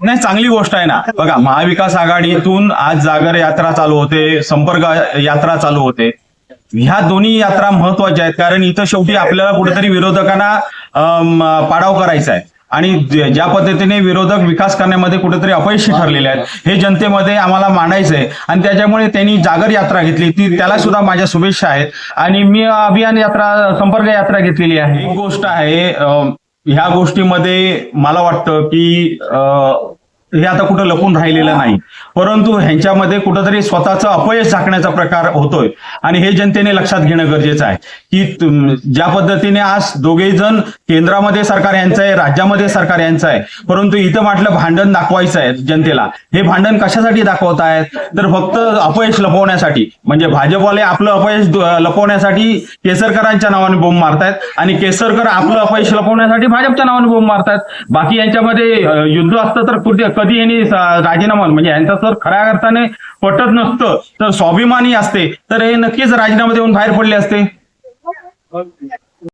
नाही चांगली गोष्ट आहे ना. बघा महाविकास आघाडीतून आज जागर यात्रा चालू होते संपर्क यात्रा चालू होते. ह्या दोन्ही यात्रा महत्त्वाच्या आहेत कारण इथं शेवटी आपल्याला कुठेतरी विरोधकांना पाडाव करायचा आहे. आणि ज्या पद्धतीने विरोधक विकास करण्यामध्ये कुठेतरी अपयशी ठरलेले आहेत हे जनतेमध्ये आम्हाला मांडायचं आहे. आणि त्याच्यामुळे त्यांनी जागर यात्रा घेतली ती त्याला सुद्धा माझ्या शुभेच्छा आहेत. आणि मी अभियान यात्रा संपर्क यात्रा घेतलेली आहे. एक गोष्ट आहे ह्या गोष्टीमध्ये मला वाटतं की हे आता कुठं लपून राहिलेलं नाही. परंतु ह्यांच्यामध्ये कुठंतरी स्वतःचं अपयश झाकण्याचा प्रकार होतोय. आणि हे जनतेने लक्षात घेणं गरजेचं आहे. की ज्या पद्धतीने आज दोघेही जण केंद्रामध्ये सरकार यांचं आहे राज्यामध्ये सरकार यांचं आहे परंतु इथं म्हटलं भांडण दाखवायचं आहे जनतेला. हे भांडण कशासाठी दाखवत आहेत तर फक्त अपयश लपवण्यासाठी. म्हणजे भाजपवाले आपलं अपयश लपवण्यासाठी केसरकरांच्या नावाने बोंब मारतायत आणि केसरकर आपलं अपयश लपवण्यासाठी भाजपच्या नावाने बोंब मारतायत. बाकी यांच्यामध्ये युद्ध असतं तर कुठे कधी यांनी राजीनामा म्हणजे यांचा जर खऱ्या अर्थाने पटत नसतं तर स्वाभिमानी असते तर हे नक्कीच राजीनामा देऊन बाहेर पडले असते.